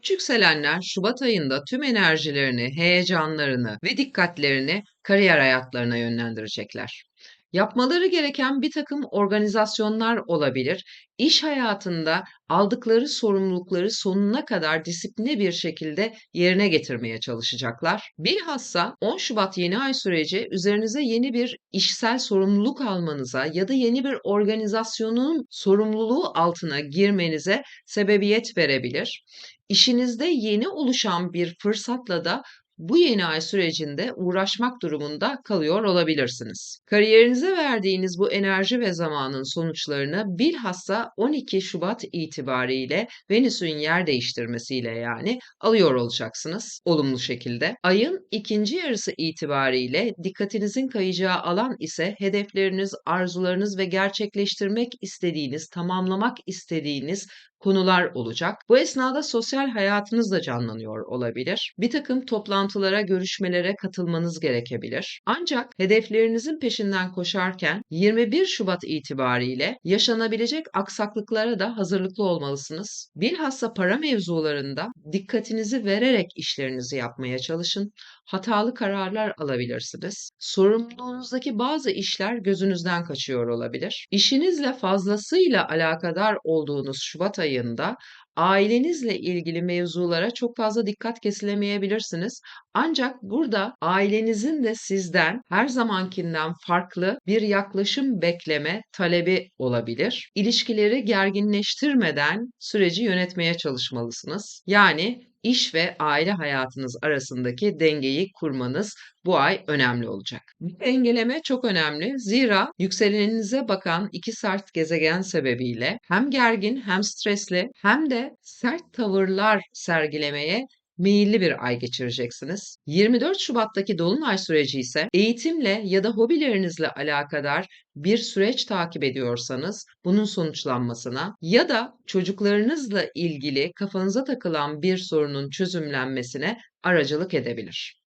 Koç yükselenler Şubat ayında tüm enerjilerini, heyecanlarını ve dikkatlerini kariyer hayatlarına yönlendirecekler. Yapmaları gereken bir takım organizasyonlar olabilir. İş hayatında aldıkları sorumlulukları sonuna kadar disiplinli bir şekilde yerine getirmeye çalışacaklar. Bilhassa 10 Şubat yeni ay süreci üzerinize yeni bir işsel sorumluluk almanıza ya da yeni bir organizasyonun sorumluluğu altına girmenize sebebiyet verebilir. İşinizde yeni oluşan bir fırsatla da bu yeni ay sürecinde uğraşmak durumunda kalıyor olabilirsiniz. Kariyerinize verdiğiniz bu enerji ve zamanın sonuçlarını bilhassa 12 Şubat itibariyle Venüs'ün yer değiştirmesiyle yani alıyor olacaksınız olumlu şekilde. Ayın ikinci yarısı itibariyle dikkatinizin kayacağı alan ise hedefleriniz, arzularınız ve gerçekleştirmek istediğiniz, tamamlamak istediğiniz konular olacak. Bu esnada sosyal hayatınız da canlanıyor olabilir. Bir takım toplantılara, görüşmelere katılmanız gerekebilir. Ancak hedeflerinizin peşinden koşarken 21 Şubat itibariyle yaşanabilecek aksaklıklara da hazırlıklı olmalısınız. Bilhassa para mevzularında dikkatinizi vererek işlerinizi yapmaya çalışın. Hatalı kararlar alabilirsiniz. Sorumluluğunuzdaki bazı işler gözünüzden kaçıyor olabilir. İşinizle fazlasıyla alakadar olduğunuz Şubat ayı ayında ailenizle ilgili mevzulara çok fazla dikkat kesilemeyebilirsiniz. Ancak burada ailenizin de sizden her zamankinden farklı bir yaklaşım bekleme talebi olabilir. İlişkileri gerginleştirmeden süreci yönetmeye çalışmalısınız. Yani iş ve aile hayatınız arasındaki dengeyi kurmanız bu ay önemli olacak. Bu dengeleme çok önemli. Zira yükseleninize bakan iki sert gezegen sebebiyle hem gergin hem stresli hem de sert tavırlar sergilemeye meyilli bir ay geçireceksiniz. 24 Şubat'taki dolunay süreci ise eğitimle ya da hobilerinizle alakadar bir süreç takip ediyorsanız bunun sonuçlanmasına ya da çocuklarınızla ilgili kafanıza takılan bir sorunun çözümlenmesine aracılık edebilir.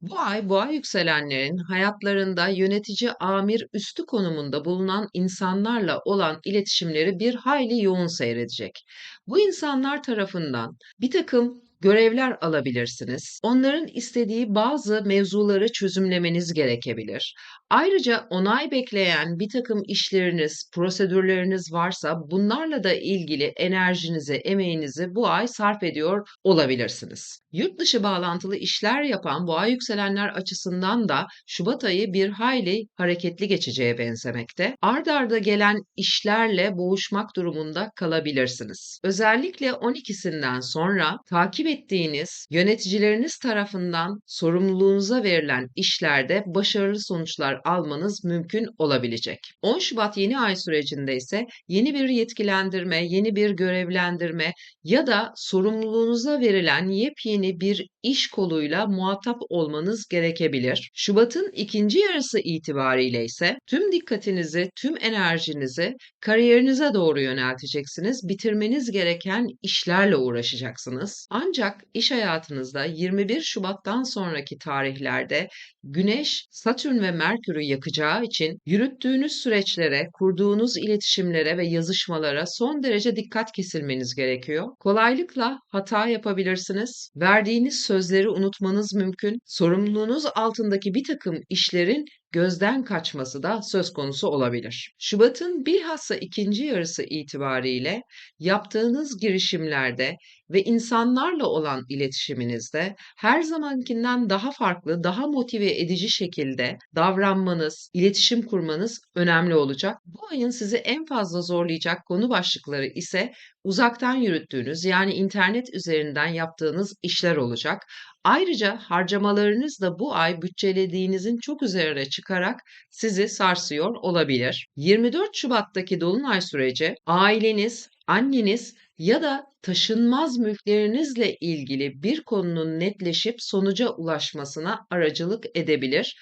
Bu ay boğa yükselenlerin hayatlarında yönetici, amir, üstü konumunda bulunan insanlarla olan iletişimleri bir hayli yoğun seyredecek. Bu insanlar tarafından bir takım görevler alabilirsiniz. Onların istediği bazı mevzuları çözümlemeniz gerekebilir. Ayrıca onay bekleyen bir takım işleriniz, prosedürleriniz varsa bunlarla da ilgili enerjinizi, emeğinizi bu ay sarf ediyor olabilirsiniz. Yurt dışı bağlantılı işler yapan boğa yükselenler açısından da Şubat ayı bir hayli hareketli geçeceğe benzemekte. Ard arda gelen işlerle boğuşmak durumunda kalabilirsiniz. Özellikle 12'sinden sonra takip ettiğiniz yöneticileriniz tarafından sorumluluğunuza verilen işlerde başarılı sonuçlar almanız mümkün olabilecek. 10 Şubat yeni ay sürecinde ise yeni bir yetkilendirme, yeni bir görevlendirme ya da sorumluluğunuza verilen yepyeni bir iş koluyla muhatap olmanız gerekebilir. Şubat'ın ikinci yarısı itibariyle ise tüm dikkatinizi, tüm enerjinizi kariyerinize doğru yönelteceksiniz. Bitirmeniz gereken işlerle uğraşacaksınız. Ancak iş hayatınızda 21 Şubat'tan sonraki tarihlerde Güneş, Satürn ve Merkür'ü yakacağı için yürüttüğünüz süreçlere, kurduğunuz iletişimlere ve yazışmalara son derece dikkat kesilmeniz gerekiyor. Kolaylıkla hata yapabilirsiniz. Verdiğiniz sözleri unutmanız mümkün. Sorumluluğunuz altındaki bir takım işlerin gözden kaçması da söz konusu olabilir. Şubat'ın bilhassa ikinci yarısı itibariyle yaptığınız girişimlerde ve insanlarla olan iletişiminizde her zamankinden daha farklı, daha motive edici şekilde davranmanız, iletişim kurmanız önemli olacak. Bu ayın sizi en fazla zorlayacak konu başlıkları ise uzaktan yürüttüğünüz yani internet üzerinden yaptığınız işler olacak. Ayrıca harcamalarınız da bu ay bütçelediğinizin çok üzerine çıkarak sizi sarsıyor olabilir. 24 Şubat'taki dolunay süreci aileniz, anneniz ya da taşınmaz mülklerinizle ilgili bir konunun netleşip sonuca ulaşmasına aracılık edebilir.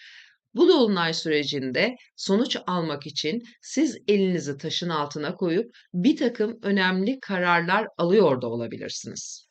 Bu dolunay sürecinde sonuç almak için siz elinizi taşın altına koyup bir takım önemli kararlar alıyor da olabilirsiniz.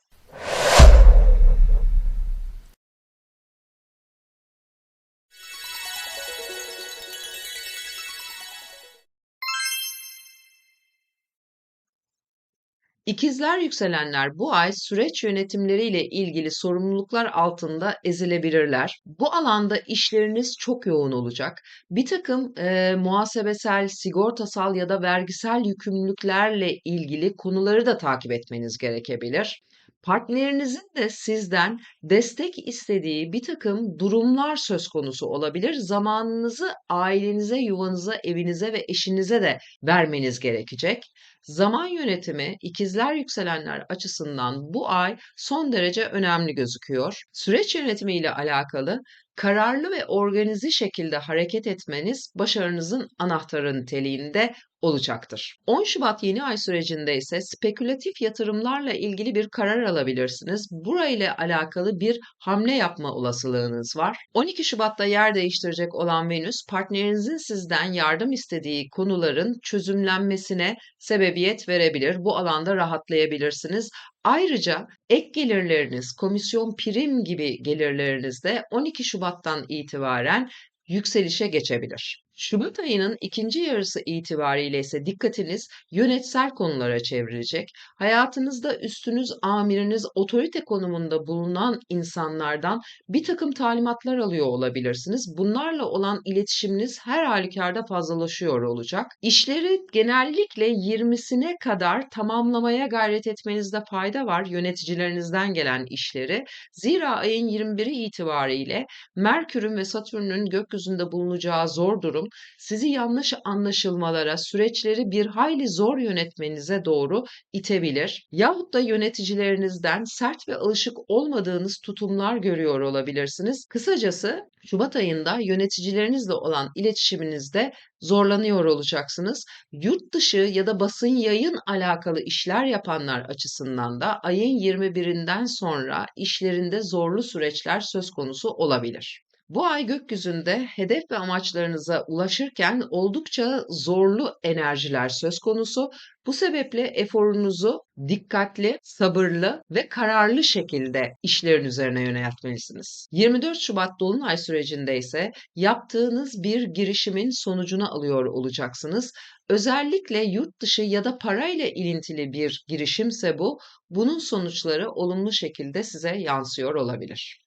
İkizler yükselenler bu ay süreç yönetimleriyle ilgili sorumluluklar altında ezilebilirler. Bu alanda işleriniz çok yoğun olacak. Bir takım e, muhasebesel, sigortasal ya da vergisel yükümlülüklerle ilgili konuları da takip etmeniz gerekebilir. Partnerinizin de sizden destek istediği bir takım durumlar söz konusu olabilir. Zamanınızı ailenize, yuvanıza, evinize ve eşinize de vermeniz gerekecek. Zaman yönetimi ikizler yükselenler açısından bu ay son derece önemli gözüküyor. Süreç yönetimi ile alakalı kararlı ve organize şekilde hareket etmeniz başarınızın anahtarı niteliğinde olacaktır. 10 Şubat yeni ay sürecinde ise spekülatif yatırımlarla ilgili bir karar alabilirsiniz. Burayla alakalı bir hamle yapma olasılığınız var. 12 Şubat'ta yer değiştirecek olan Venüs partnerinizin sizden yardım istediği konuların çözümlenmesine sebebiyet verebilir. Bu alanda rahatlayabilirsiniz. Ayrıca ek gelirleriniz, komisyon prim gibi gelirleriniz de 12 Şubat'tan itibaren yükselişe geçebilir. Şubat ayının ikinci yarısı itibariyle ise dikkatiniz yönetsel konulara çevrilecek. Hayatınızda üstünüz, amiriniz, otorite konumunda bulunan insanlardan bir takım talimatlar alıyor olabilirsiniz. Bunlarla olan iletişiminiz her halükarda fazlalaşıyor olacak. İşleri genellikle 20'sine kadar tamamlamaya gayret etmenizde fayda var yöneticilerinizden gelen işleri. Zira ayın 21'i itibariyle Merkür'ün ve Satürn'ün gökyüzünde bulunacağı zor durum sizi yanlış anlaşılmalara, süreçleri bir hayli zor yönetmenize doğru itebilir. Yahut da yöneticilerinizden sert ve alışık olmadığınız tutumlar görüyor olabilirsiniz. Kısacası Şubat ayında yöneticilerinizle olan iletişiminizde zorlanıyor olacaksınız. Yurt dışı ya da basın yayın alakalı işler yapanlar açısından da ayın 21'inden sonra işlerinde zorlu süreçler söz konusu olabilir. Bu ay gökyüzünde hedef ve amaçlarınıza ulaşırken oldukça zorlu enerjiler söz konusu. Bu sebeple eforunuzu dikkatli, sabırlı ve kararlı şekilde işlerin üzerine yöneltmelisiniz. 24 Şubat Dolunay sürecinde ise yaptığınız bir girişimin sonucunu alıyor olacaksınız. Özellikle yurt dışı ya da parayla ilintili bir girişimse bu, bunun sonuçları olumlu şekilde size yansıyor olabilir.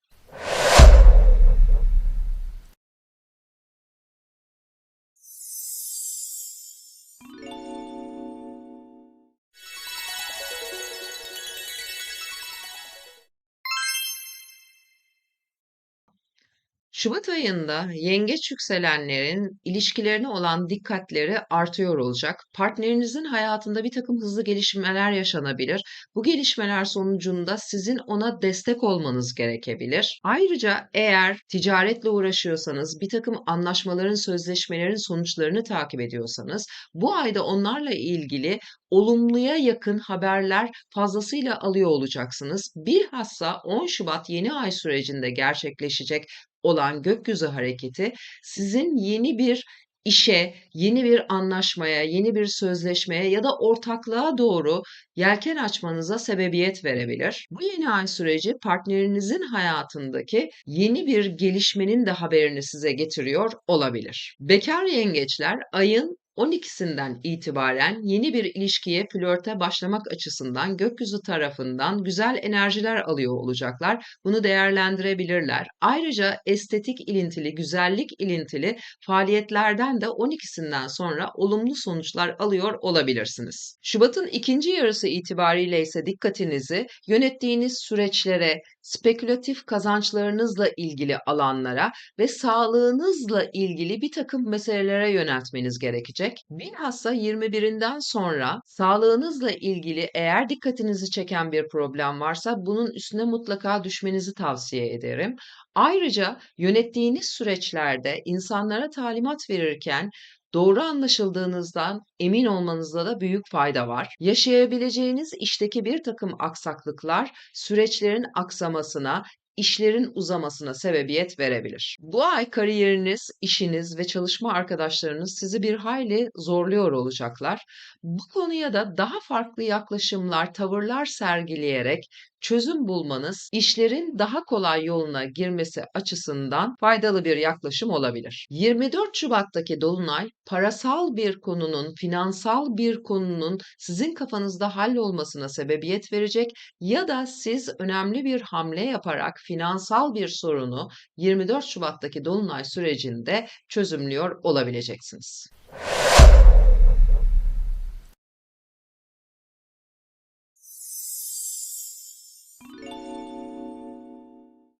Şubat ayında yengeç yükselenlerin ilişkilerine olan dikkatleri artıyor olacak. Partnerinizin hayatında bir takım hızlı gelişmeler yaşanabilir. Bu gelişmeler sonucunda sizin ona destek olmanız gerekebilir. Ayrıca eğer ticaretle uğraşıyorsanız, bir takım anlaşmaların, sözleşmelerin sonuçlarını takip ediyorsanız, bu ayda onlarla ilgili olumluya yakın haberler fazlasıyla alıyor olacaksınız. Bilhassa 10 Şubat yeni ay sürecinde gerçekleşecek olan gökyüzü hareketi sizin yeni bir işe, yeni bir anlaşmaya, yeni bir sözleşmeye ya da ortaklığa doğru yelken açmanıza sebebiyet verebilir. Bu yeni ay süreci partnerinizin hayatındaki yeni bir gelişmenin de haberini size getiriyor olabilir. Bekar yengeçler ayın 12'sinden itibaren yeni bir ilişkiye, flörte başlamak açısından gökyüzü tarafından güzel enerjiler alıyor olacaklar. Bunu değerlendirebilirler. Ayrıca estetik ilintili, güzellik ilintili faaliyetlerden de 12'sinden sonra olumlu sonuçlar alıyor olabilirsiniz. Şubat'ın ikinci yarısı itibariyle ise dikkatinizi yönettiğiniz süreçlere, spekülatif kazançlarınızla ilgili alanlara ve sağlığınızla ilgili bir takım meselelere yöneltmeniz gerekecek. Bilhassa 21'inden sonra sağlığınızla ilgili eğer dikkatinizi çeken bir problem varsa bunun üstüne mutlaka düşmenizi tavsiye ederim. Ayrıca yönettiğiniz süreçlerde insanlara talimat verirken doğru anlaşıldığınızdan emin olmanızda da büyük fayda var. Yaşayabileceğiniz işteki bir takım aksaklıklar süreçlerin aksamasına, işlerin uzamasına sebebiyet verebilir. Bu ay kariyeriniz, işiniz ve çalışma arkadaşlarınız sizi bir hayli zorluyor olacaklar. Bu konuya da daha farklı yaklaşımlar, tavırlar sergileyerek çözüm bulmanız işlerin daha kolay yoluna girmesi açısından faydalı bir yaklaşım olabilir. 24 Şubat'taki dolunay parasal bir konunun, finansal bir konunun sizin kafanızda hallolmasına sebebiyet verecek ya da siz önemli bir hamle yaparak finansal bir sorunu 24 Şubat'taki dolunay sürecinde çözümlüyor olabileceksiniz.